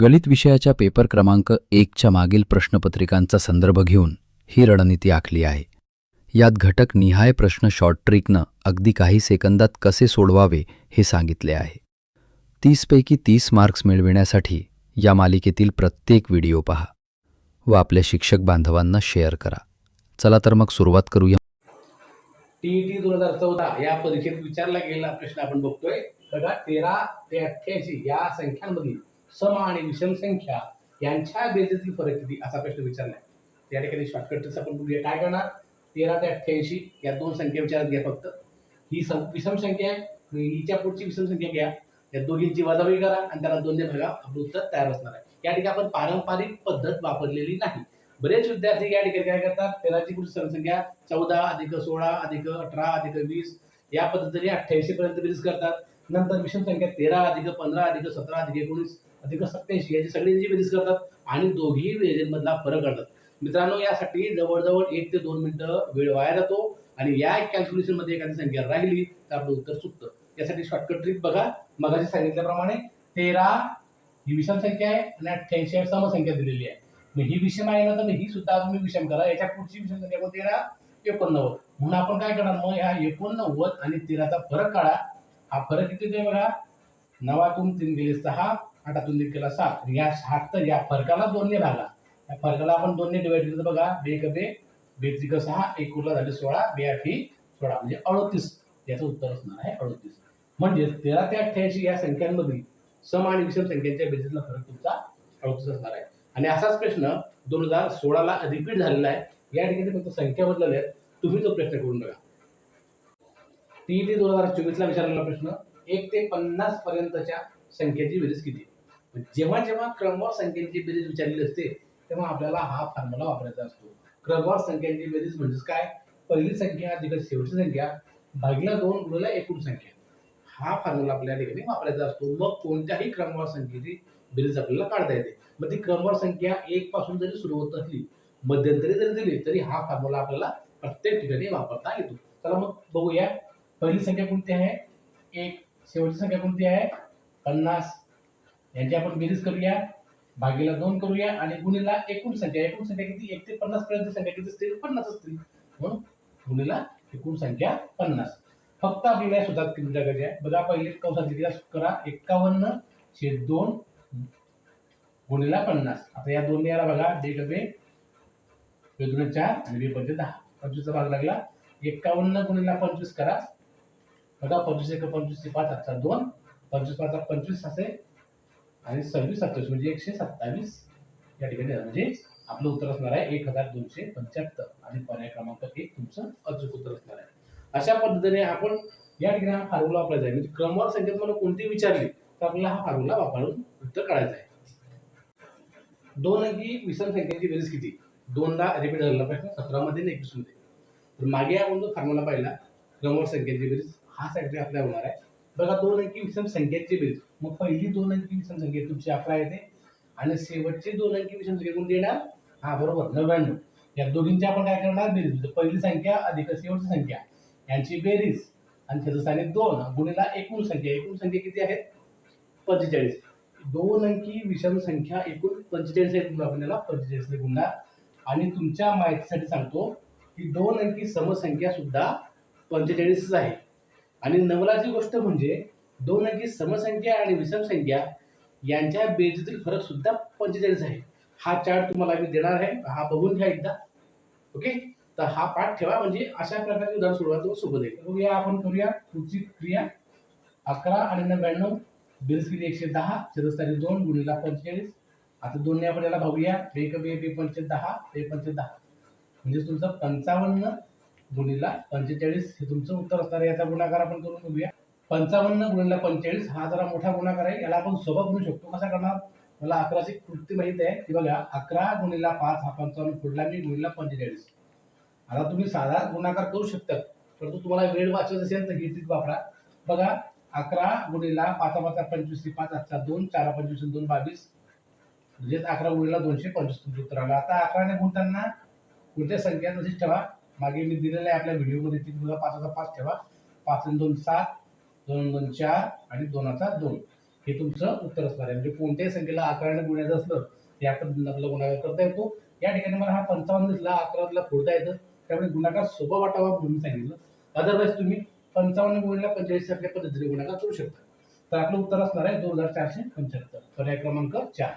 गणित विषयाच्या पेपर क्रमांक एकच्या मागील प्रश्नपत्रिकांचा संदर्भ घेऊन ही रणनीती आखली आहे. यात घटक निहाय प्रश्न शॉर्ट ट्रिकनं अगदी काही सेकंदात कसे सोडवावे हे सांगितले आहे. तीसपैकी तीस मार्क्स मिळविण्यासाठी या मालिकेतील प्रत्येक व्हिडिओ पहा व आपल्या शिक्षक बांधवांना शेअर करा. चला तर मग सुरुवात करूया. टीईटी दोन हजार चौदा या परीक्षेत विचारला गेलेला प्रश्न आपण बघतोय. बघा तेरा ते अठ्ठ्याऐंशी या संख्यांमधील सम आणि विषम संख्या यांच्या बेरजेतील फरक किती? असा प्रश्न विचारलाय. त्या ठिकाणी शॉर्टकट आपण बघूया. काय करणार? तेरा ते अठ्ठ्याऐंशी या दोन संख्या विचारात घ्या फक्त. ही सम विषम संख्या आहे. हिच्या पुढची विषम संख्या घ्या. या दोघींची वजाबाकी करा आणि त्याला दोन्ही भागा आपलं उत्तर तयार असणार आहे. या ठिकाणी आपण पारंपरिक पद्धत वापरलेली नाही. बरेच विद्यार्थी या ठिकाणी काय करतात? तेराची पुढची संख्या चौदा अधिक सोळा अधिक अठरा अधिक वीस या पद्धतीने अठ्ठ्याऐंशी पर्यंत बेरीज करतात. नंतर विषम संख्या तेरा अधिक पंधरा अधिक सतरा अधिक एकोणीस अधिक सत्याऐंशी याची सगळ्यांची बेरीज करतात आणि दोघी मधला फरक करतात मित्रांनो यासाठी जवळजवळ एक ते दोन मिनिटं वेळ वाया जातो आणि या कॅल्क्युलेशनमध्ये एखादी संख्या राहिली तर आपलं उत्तर चुकतं यासाठी शॉर्टकट ट्रिक बघा. मगाशी सांगितल्याप्रमाणे तेरा ही विषम संख्या आहे आणि अठ्ठ्याऐंशी समसंख्या दिलेली आहे. मग ही विषम आहे ना तर मग ही सुद्धा तुम्ही विषम करा. याच्या पुढची विषम संख्या कोणती येणार एकोणनव्वद. म्हणून आपण काय करणार? मग ह्या एकोणनव्वद आणि तेराचा फरक काढा. हा फरक किती येतोय बघा नवातून तीन गेले सहा आठातून तीन केला सात. या सात तर या फरकाला दोनने भागा. या फरकाला आपण दोनने डिवाइड केलं तर बघा बे क बे बेत्रिक सहा एक उरला झाले सोळा बे आठी सोळा म्हणजे अडतीस. याचं उत्तर असणार आहे अडतीस. म्हणजे तेरा ते अठ्ठ्याऐंशी या संख्यांमधील सम आणि विषम संख्यांच्या बेसिसला फरक तुमचा अडतीस असणार आहे. आणि असाच प्रश्न दोन हजार सोळाला रिपीट झालेला आहे. या ठिकाणी फक्त संख्या बदलल्या आहेत. तुम्ही तो प्रश्न करून बघा. टीईटी दोन हजार चोवीसला विचारलेला प्रश्न एक ते पन्नास पर्यंतच्या संख्येची बेरीज किती? जेव्हा जेव्हा क्रमवार संख्येची बेरीज विचारलेली असते तेव्हा आपल्याला हा फॉर्म्युला वापरायचा असतो. क्रमवार संख्यांची बेरीज म्हणजेच काय? पहिली संख्या अधिक शेवटची संख्या भागीला दोन गुणला एकूण संख्या. हा फॉर्म्युला आपल्या ठिकाणी वापरायचा असतो. मग कोणत्याही क्रमवार संख्येची बेरीज आपल्याला काढता येते. मग ती क्रमवार संख्या एक पासून जरी सुरू होत असली मध्यंतरी जरी दिली तरी हा फॉर्म्युला आपल्याला प्रत्येक ठिकाणी वापरता येतो. चला मग बघूया. पहिली संख्या कोणती आहे? एक. शेवटची संख्या कोणती आहे? पन्नास. यांची आपण बेरीज करूया. भागीला दोन करूया आणि गुणीला एकूण संख्या. एकूण संख्या किती? एक ते पन्नास पर्यंत संख्या किती असतील? पन्नास असतील. म्हणून गुणीला एकूण संख्या पन्नास. फक्त आपल्याला या सुद्धा किती टाकायची आहे बघा पहिले कंसात किती करा. एक्कावन्न छेद दोन गुणीला पन्नास. आता या दोन याला बघा. बे डबे. दोन चार आणि बे पंचे दहा. पंचवीसचा भाग लागला. एक्कावन्न गुणीला पंचवीस करा. बघा पंचवीस एक पंचवीस ते पाच आजचा दोन पंचवीस पाच पंचवीस असे आणि सव्वीस सत्तावीस म्हणजे एकशे सत्तावीस या ठिकाणी म्हणजे आपलं उत्तर असणार आहे एक हजार दोनशे पंच्याहत्तर आणि पर्याय क्रमांक एक तुमचं अचूक उत्तर असणार आहे. अशा पद्धतीने आपण या ठिकाणी हा फॉर्म्युला वापरायचा आहे. म्हणजे क्रमवार संख्येत मला कोणती विचारली तर आपल्याला हा फॉर्म्युला वापरून उत्तर काढायचं आहे. दोन अंकी विषम संख्येची बेरीज किती? दोनदा रिपीट झालेला प्रश्न सतरामध्ये आणि एकवीसमध्ये. तर मागे आपण जो फॉर्म्युला पाहिला क्रमवार संख्येची बेरीज हा साठी आपल्या होणार आहे. बघा दोन अंकी विषम संख्येची बेरीज मग पहिली दोन अंकी विषम संख्या तुमची अकरा येते. आणि शेवटची दोन अंकी विषम संख्या कोणती येणार? हा बरोबर नव्याण्णव. या दोघींची आपण काय करणार? बेरीज म्हणजे पहिली संख्या अधिक शेवटची संख्या. यांची बेरीज. आणि त्याचं स्थानिक दोन गुणीला एकूण संख्या. एकूण संख्या किती आहेत? पंचेचाळीस. दोन अंकी विषम संख्या एकूण पंचेचाळीस आहेत म्हणून आपण त्याला पंचेचाळीसने गुणणार. आणि तुमच्या माहितीसाठी सांगतो की दोन अंकी समसंख्या सुद्धा पंचेचाळीसच आहे. आणि नवलाची गोष्ट म्हणजे दोन अंकी समसंख्या आणि विषम संख्या यांच्या बेजेतील फरक सुद्धा पंचेचाळीस आहे. हा चार्ट तुम्हाला मी देणार आहे. हा बघून घ्या एकदा. ओके तर हा पाठ ठेवा. म्हणजे अशा प्रकारचे उदाहरण सोडवा तो सोबत येईल बघूया आपण करूया. कृती क्रिया. अकरा आणि नव्याण्णव. बेरीज किती एकशे दहा. चतुस्थानी दोन गुणिला पंचेचाळीस. आता दोन्ही आपण याला बघूया एक बे बे पंचे दहा. बे पंचे दहा. म्हणजे तुमचं पंचावन्न गुणीला पंचेचाळीस हे तुमचं उत्तर असणार आहे याचा गुणाकार आपण करून घेऊया. पंचावन्न गुणीला पंचेचाळीस हा जरा मोठा गुणाकार आहे. याला आपण सोबत म्हणू शकतो. कसा करणार? मला अकराची कृती माहीत आहे. की बघा अकरा गुणीला पाच हा पंचावन्न पुढला मी गुणीला पंचेचाळीस. आता तुम्ही साधा गुणाकार करू शकता. परंतु तुम्हाला वेळ वाचत असेल तर ही ट्रिक वापरा. बघा अकरा गुणीला पाचा पाचा पंचवीस पाच आजचा दोन चार पंचवीस दोन बावीस. म्हणजेच अकरा गुणीला दोनशे पंचवीस तुमचं उत्तर आलं. आता अकराने गुणताना कोणत्या संख्या तशीच ठेवा? मागे मी दिलेलं आहे आपल्या व्हिडिओमध्ये ती मुलं पाचाचा पाच ठेवा. पाच आणि दोन सात. दोन दोन चार. आणि दोनाचा दोन. हे तुमचं उत्तर असणार आहे. म्हणजे कोणत्याही संख्येला अकराने गुणायचं असलं ते आपण आपल्याला गुणाकार करता येतो. या ठिकाणी मला हा पंचावन्न दिसला अकराला फोडता येतं. त्यामुळे गुणाकार सोपा वाटावा म्हणून सांगितलं. अदरवाईज तुम्ही पंचावन्न गुणला पंचेचाळीस सारख्या पद्धतीने गुणाकार करू शकता. तर आपलं उत्तर असणार आहे दोन हजार चारशे पंच्याहत्तर. पर्याय क्रमांक चार.